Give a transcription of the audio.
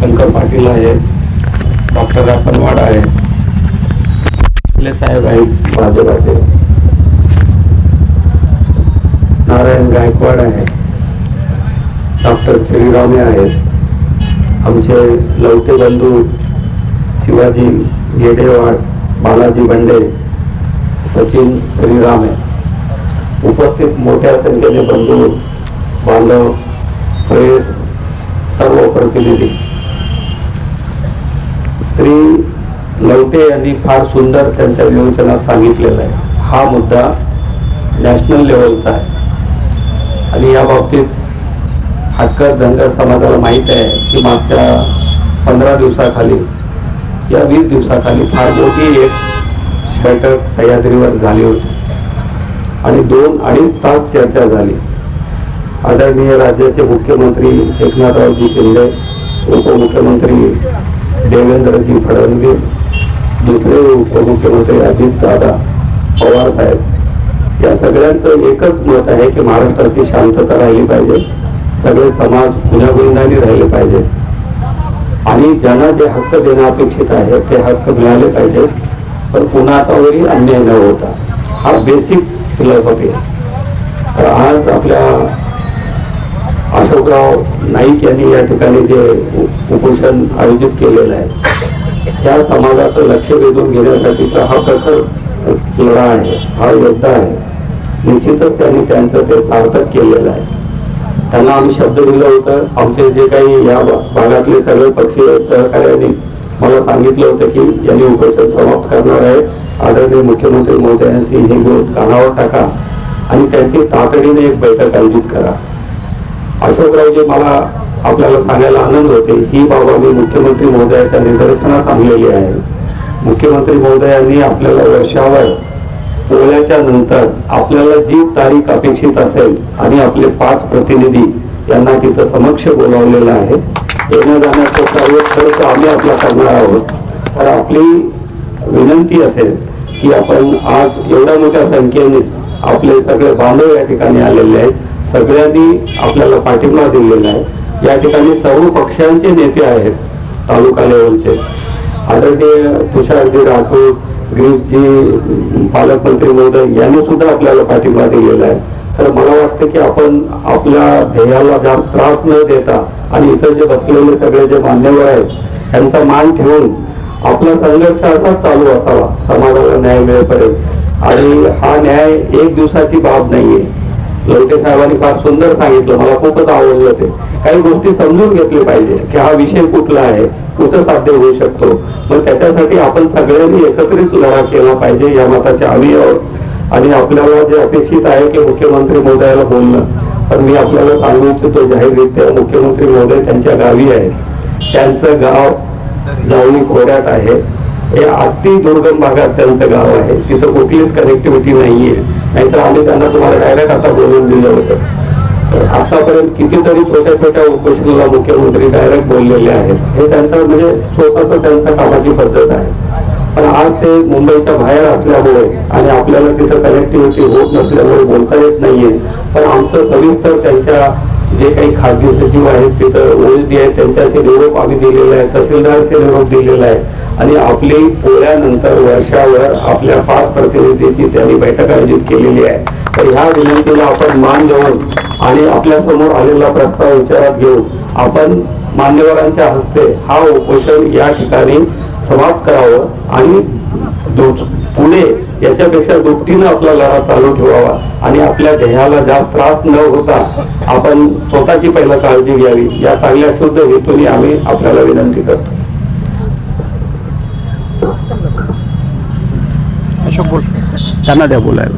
शंकर पाटील आहेत डॉक्टर रापनवाड आहे आपले साहेब आहेत भाजपाचे. नारायण गायकवाड आहे डॉक्टर श्रीरामे आहेत. आमचे लवटे बंधू शिवाजी येडेवाड बालाजी बंडे सचिन श्रीरामे. उपस्थित मोठ्या संख्येने बंधू बांधव प्रेस सर्व प्रतिनिधी. श्री लवटे यांनी फार सुंदर त्यांच्या विवेचनात सांगितलेलं आहे. हा मुद्दा नॅशनल लेवलचा आहे. आणि या बाबतीत हक्कर धनगर समाजाला माहीत आहे की मागच्या पंधरा दिवसाखाली या वीस दिवसाखाली फार मोठी एक बैठक सह्याद्रीवर झाली होती. आणि दोन अडीच तास चर्चा झाली. आदरणीय राज्याचे मुख्यमंत्री एकनाथरावजी शिंदे उपमुख्यमंत्री देवेंद्रजी फडणवीस दुसरे उपमुख्यमंत्री अजितदादा पवार साहेब. या सगळ्यांचं एकच मत आहे की महाराष्ट्राची शांतता राहिली पाहिजे सगळे समाज गुण्यागोविंदाने राहिले पाहिजे. आणि ज्यांना जे हक्क देणं अपेक्षित आहे ते हक्क मिळाले पाहिजे. पण पुन्हातावरही अन्याय न होता. हा बेसिक फिलॉसॉफी आहे. तर आज आपल्या अशोकराव नाईक यांनी या ठिकाणी जे उपोषण आयोजित केलेलं आहे त्या समाजाचं लक्ष वेधून घेण्यासाठीचा हा प्रखर लढा आहे हा योद्धा आहे. निश्चितच त्यांनी त्यांचं ते सार्थक केलेलं आहे. त्यांना आम्ही शब्द दिलं होतं आमचे जे काही या भागातले सगळे पक्षीय सहकार्यांनी मला सांगितलं होतं की यांनी उपोषण समाप्त करणार आहे. आदरणीय मुख्यमंत्री महोदयांशी हे गोष्ट कानावर टाका आणि त्यांची तातडीने एक बैठक आयोजित करा. अशोकरावजी मला आपल्याला सांगायला आनंद होते ही बाब आम्ही मुख्यमंत्री महोदयाच्या निदर्शनात आणलेली आहे. मुख्यमंत्री महोदयांनी आपल्याला वर्षावर पोळ्याच्या नंतर आपल्याला जी तारीख अपेक्षित असेल आणि आपले पाच प्रतिनिधी यांना तिथं समक्ष बोलावलेलं आहे. येण्या जाण्याचा सर्व खर्च आम्ही आपला करणार आहोत. तर आपली विनंती असेल की आपण आज एवढ्या मोठ्या संख्येने आपले सगळे बांधव या ठिकाणी आलेले आहेत. सगळ्यांनी आपल्याला पाठिंबा दिलेला आहे. या ठिकाणी सर्व पक्षांचे नेते आहेत तालुका लेवलचे. आदरणीय तुषारजी राठोड ग्रीपजी पालकमंत्री महोदय यांनी सुद्धा आपल्याला पाठिंबा दिलेला आहे. तर मला वाटतं की आपण आपल्या ध्येयाला जास्त त्रास न देता आणि इतर जे बसलेले सगळे जे मान्यवर आहेत यांचा मान ठेवून आपला संघर्ष असाच चालू असावा. समाजाला न्याय मिळेपर्यंत. आणि हा न्याय एक दिवसाची बाब नाहीये. लवटे साहेबांनी फार सुंदर सांगितलं. मला खूपच आवडलं ते. काही गोष्टी समजून घेतल्या पाहिजे की हा विषय कुठला आहे कुठं साध्य होऊ शकतो. मग त्याच्यासाठी आपण सगळ्यांनी एकत्रित लढा केला पाहिजे या मताचे आम्ही आहोत. आणि आपल्याला जे अपेक्षित आहे की मुख्यमंत्री महोदयाला बोलणं. पण मी आपल्याला सांगू इच्छितो जाहीररित्या मुख्यमंत्री महोदय त्यांच्या गावी आहेत. त्यांचं गाव जावणी खोऱ्यात आहे. हे अति दुर्गम भागात त्यांचं गाव आहे. तिथं कुठलीच कनेक्टिव्हिटी नाहीये. नाहीतर आम्ही त्यांना तुम्हाला डायरेक्ट आता बोलून दिलं होतं. आतापर्यंत कितीतरी छोट्या छोट्या उपोषणाला मुख्यमंत्री डायरेक्ट बोललेले आहेत. हे त्यांचं म्हणजे स्वतःच त्यांच्या कामाची पद्धत आहे. पण आज ते मुंबईच्या बाहेर असल्यामुळे आणि आपल्याला तिथं कनेक्टिव्हिटी होत नसल्यामुळे बोलता येत नाहीये. पण आमचं सविस्तर त्यांच्या जे काही खासगी सचिव आहेत तिथं ओळखी आहेत त्यांच्याशी निरोप आम्ही दिलेला आहे तहसीलदारशी निरोप दिलेला आहे. आणि आपली पोळ्यानंतर वर्षावर आपल्या पाच प्रतिनिधीची त्यांनी बैठक आयोजित केलेली आहे. तर ह्या विनंतीला आपण मान देऊन आणि आपल्यासमोर आलेला प्रस्ताव विचारात घेऊन आपण मान्यवरांच्या हस्ते हा उपोषण या ठिकाणी समाप्त करावं आणि पुढे याच्यापेक्षा दुपटीनं आपला लढा चालू ठेवावा आणि आपल्या ध्येयाला जास्त त्रास न होता आपण स्वतःची पहिला काळजी घ्यावी. या चांगल्या शुद्ध हेतूने आम्ही आपल्याला विनंती करतो. अशोक बोल. त्यांना द्या बोलायला.